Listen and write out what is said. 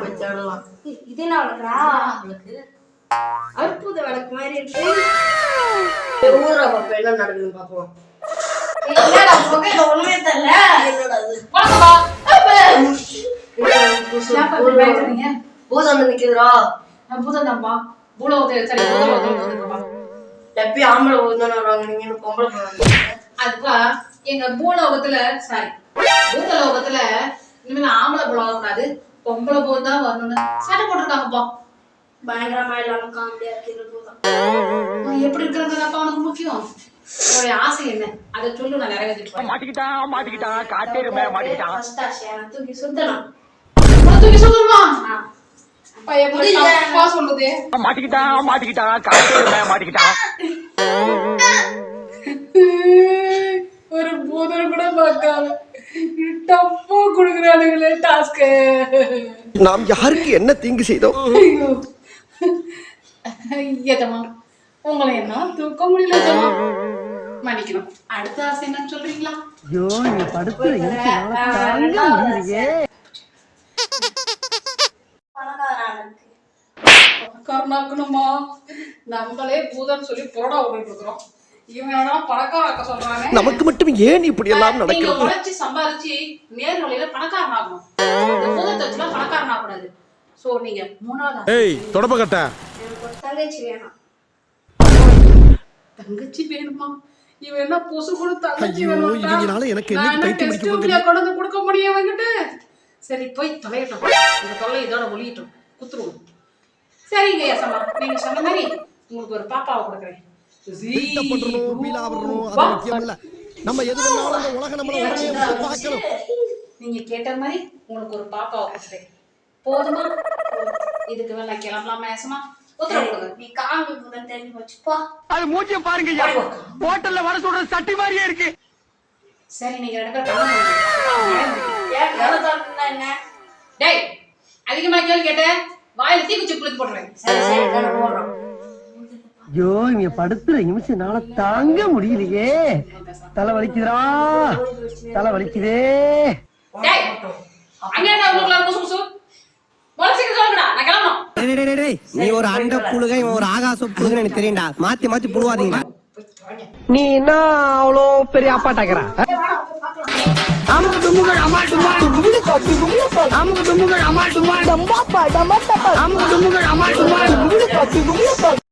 போய் தேடலாம். இது என்ன வளர்க்குறா அவளுக்கு அற்புத விளக்கு மாதிரி இருக்கு. ஊரை பாப்போம் என்ன நடக்குதுன்னு பாப்போம் என்னடா புகையில ஒண்ணுமே தெரியல. என்னடா? பூதம். பூலோகத்து- சரி, பூதலோகத்துக்கு வந்துருக்கப்பா. எப்பயும் ஆம்பளை பூதம் வருவாங்க. நீங்க பொம்பளை அதுப்பா எங்க பூலோகத்துல சாரி பூதலோகத்துல இனிமேல் ஆம்பளை பூலம் வரக்கூடாது பொம்பளை பூலம் தான் வரணும்னு சட்டை போட்டிருக்காங்கப்பா. பயங்கரமா இல்லாம காமெடியா இருக்கிறது எப்படி இருக்கிறது அப்பா உனக்கு முக்கியம்? ஆசை என்ன? அதை சொல்லு நான் நிறைவேற்றிட்டு மாட்டிக்கிட்டான் மாட்டிக்கிட்டான் காட்டேருமே மாட்டிக்கிட்டான். ஃபர்ஸ்ட் ஆசையா நான் தூக்கி சுத்தணும். தூக்கி மாட்டிக்கிட்டான் மாட்டிக்கிட்டான் காட்டேருமே மாட்டிக்கிட்டான். ஒரு பூதர் கூட பார்க்காம கொடுக்குறானுங்களே டாஸ்க்கு. நாம் யாருக்கு என்ன தீங்கு செய்தோம்? ஐயோ. ஏதமா உங்களை என்ன தூக்க முடியல ஜமா மன்னிக்கணும். அடுத்த ஆசை என்னன்னு சொல்றீங்களா? ஐயோ நீ படுத்து பணக்காரனாக்கணுமா? நம்மளே பூதன்னு சொல்லி புரடா விட்டுட்டு இருக்கிறோம் நமக்கு மட்டும் ஏன் இப்படி எல்லாம் நடக்கிறது? உழைச்சு சம்பாதிச்சு நேர் வழியில பணக்காரன் ஆகணும். பணக்காரன் ஆகக்கூடாது. சோ நீங்க மூணாவது. ஏய் ஒரு தங்கச்சி வேணும். தங்கச்சி வேணுமா? இவன் என்ன பொசு கூட தங்கச்சி? இவங்கனால எனக்கு என்ன பைத்தியம் test பிடிக்க tube-லயா கொண்டு வந்து கொடுக்க முடியும் இவன்கிட்ட சரி போய் தொலையட்டும். இந்த தொல்லை இதோட ஒளியட்டும் குத்துருவோம். சரிங்க யசமா நீங்க சொன்ன மாதிரி உங்களுக்கு ஒரு பாப்பாவை கொடுக்குறேன். என்ன பண்றணும் பீலா வரணும் அது முக்கியம் இல்ல நம்ம எது பண்ணாலும் இந்த உலகம் நம்மள உடனே பார்க்கணும் நீங்க கேட்ட மாதிரி உங்களுக்கு ஒரு பாப்பாவை கொடுக்குறேன் போதுமா? இதுக்கு மேல கிளம்பலாமா போச்சுப்பா அது மூஞ்சிய பாருங்க ஹோட்டல்ல வர சொல்ற சட்டி மாதிரியே இருக்கு. சரி நீங்க ரெண்டு பேரும் என்ன? டேய் அதிகமா கேள்வி கேட்டேன் வாயில தீ குச்சி குளித்து ஐயோ இங்க படுத்துற நிமிஷம்னால தாங்க முடியலையே. தலை வலிக்குதுடா. தலை வலிக்குதே. நீ ஒரு அண்ட புழுக இவன் ஒரு ஆகாச புழுகன்னு எனக்கு தெரியும்டா. மாத்தி மாத்தி புழுவாதீங்கடா. நீ என்ன அவ்வளோ பெரிய அப்பாட்டாக்குற அமுக்கு டுமுகள் அமால் டுமால் அமுக்கு டுமுகள் அமால் டுமால் அமுக்கு டுமுகள் அமால் டுமால்